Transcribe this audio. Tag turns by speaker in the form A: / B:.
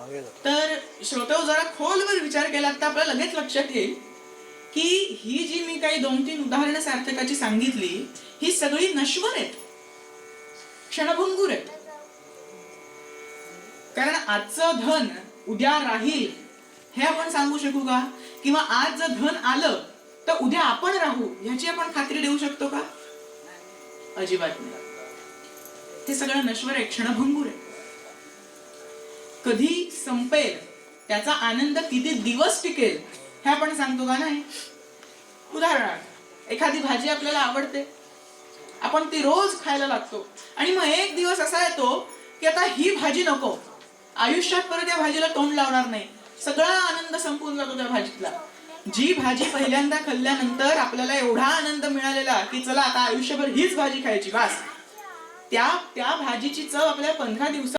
A: मागे
B: तर श्रोतेव जरा खोलवर विचार केला तर आपल्याला लगेच लक्षात येईल की ही जी मी काही दोन तीन उदाहरणं सार्थकाची सांगितली ही सगळी नश्वर आहेत. क्षणभंगूर आहेत. कारण आजचं धन उद्या राहील हे आपण सांगू शकू का? किंवा आज जर धन आलं तर उद्या आपण राहू ह्याची आपण खात्री देऊ शकतो का? अजिबात नाही. हे सगळं नश्वर आहे क्षणभंगूर आहे कधी संपेल त्याचा आनंद किती दिवस टिकेल हे आपण सांगतो का नाही? उदाहरणार्थ एखादी भाजी आपल्याला आवडते. आपण ती रोज खायला लागतो. आणि मग एक दिवस असा येतो की आता ही भाजी नको. आयुष्यात परत या भाजीला तोंड लावणार नाही. सगळा आनंद संपून जातो त्या भाजीतला. जी भाजी पहिल्यांदा खाल्ल्यानंतर आपल्याला एवढा आनंद मिळालेला की चला आता आयुष्यभर हीच भाजी खायची बास. त्या त्या भाजीची चव आपल्याला पंधरा दिवसात